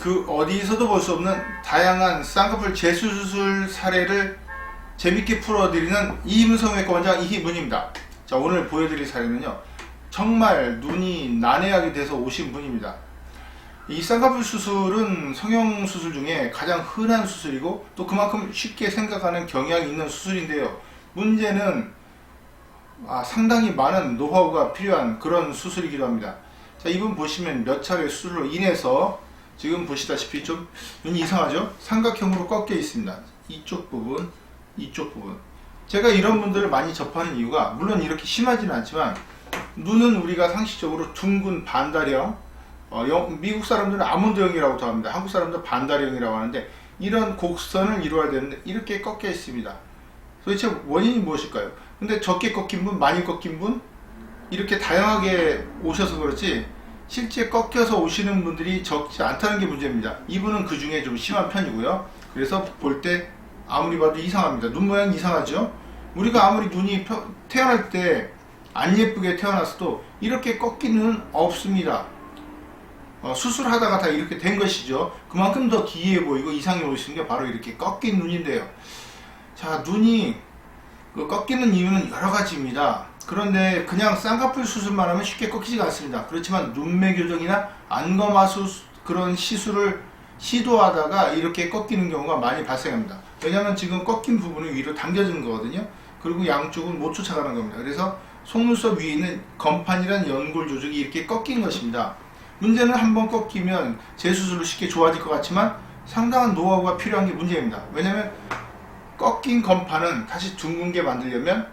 그 어디서도 볼 수 없는 다양한 쌍꺼풀 재수술 사례를 재밌게 풀어드리는 이임성외과 원장 이희문입니다. 자 오늘 보여드릴 사례는요 정말 눈이 난해하게 돼서 오신 분입니다. 이 쌍꺼풀 수술은 성형 수술 중에 가장 흔한 수술이고 또 그만큼 쉽게 생각하는 경향이 있는 수술인데요. 문제는 아, 상당히 많은 노하우가 필요한 그런 수술이기도 합니다. 자, 이분 보시면 몇 차례 수술로 인해서 지금 보시다시피 좀 눈이 이상하죠? 삼각형으로 꺾여 있습니다. 이쪽 부분, 이쪽 부분. 제가 이런 분들을 많이 접하는 이유가 물론 이렇게 심하지는 않지만 눈은 우리가 상식적으로 둥근 반다리형, 어, 영- 미국 사람들은 아몬드형이라고도 합니다. 한국 사람들은 반다리형이라고 하는데 이런 곡선을 이루어야 되는데 이렇게 꺾여 있습니다. 도대체 원인이 무엇일까요? 근데 적게 꺾인 분, 많이 꺾인 분 이렇게 다양하게 오셔서 그렇지 실제 꺾여서 오시는 분들이 적지 않다는 게 문제입니다. 이분은 그 중에 좀 심한 편이고요. 그래서 볼 때 아무리 봐도 이상합니다. 눈 모양이 이상하죠? 우리가 아무리 눈이 펴- 태어날 때 안 예쁘게 태어났어도 이렇게 눈은 없습니다. 어, 수술하다가 다 이렇게 된 것이죠. 그만큼 더 기이해 보이고 이상해 보이시는 게 바로 이렇게 꺾인 눈인데요. 자, 눈이 그 꺾이는 이유는 여러 가지입니다. 그런데 그냥 쌍꺼풀 수술만 하면 쉽게 꺾이지가 않습니다. 그렇지만 눈매 교정이나 안검하수 수- 그런 시술을 시도하다가 이렇게 꺾이는 경우가 많이 발생합니다. 왜냐하면 지금 꺾인 부분이 위로 당겨지는 거거든요. 그리고 양쪽은 못 쫓아가는 겁니다. 그래서 속눈썹 위에 있는 건판이란 연골 조직이 이렇게 꺾인 것입니다. 문제는 한번 꺾이면 재수술로 쉽게 좋아질 것 같지만 상당한 노하우가 필요한 게 문제입니다. 왜냐하면 꺾인 건판은 다시 둥근게 만들려면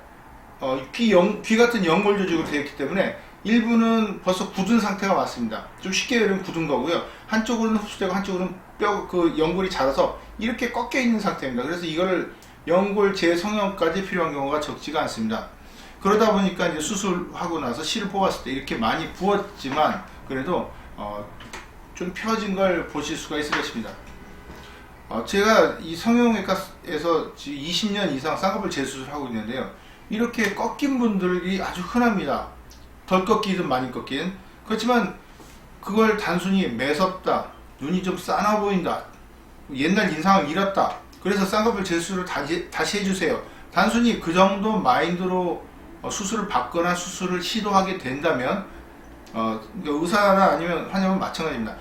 어, 귀, 연, 귀 같은 연골 조직으로 되어 있기 때문에 일부는 벌써 굳은 상태가 왔습니다. 좀 쉽게 얘기하면 굳은 거고요. 한쪽으로는 흡수되고 한쪽으로는 뼈, 그 연골이 자라서 이렇게 꺾여 있는 상태입니다. 그래서 이거를 연골 재성형까지 필요한 경우가 적지가 않습니다. 그러다 보니까 이제 수술하고 나서 실을 뽑았을 때 이렇게 많이 부었지만 그래도 어, 좀 펴진 걸 보실 수가 있을 것입니다. 어, 제가 이 성형외과에서 지금 20년 이상 쌍꺼풀 재수술을 하고 있는데요. 이렇게 꺾인 분들이 아주 흔합니다. 덜 꺾이든 많이 꺾인. 그렇지만 그걸 단순히 매섭다, 눈이 좀 싸나 보인다, 옛날 인상을 잃었다. 그래서 쌍꺼풀 재수술을 다시, 다시 해주세요. 단순히 그 정도 마인드로 어, 수술을 받거나 수술을 시도하게 된다면 어, 의사나 아니면 환자분 마찬가지입니다.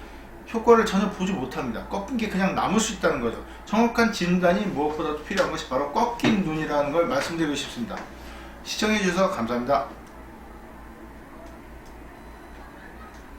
효과를 전혀 보지 못합니다. 꺾인 게 그냥 남을 수 있다는 거죠. 정확한 진단이 무엇보다도 필요한 것이 바로 꺾인 눈이라는 걸 말씀드리고 싶습니다. 시청해주셔서 감사합니다.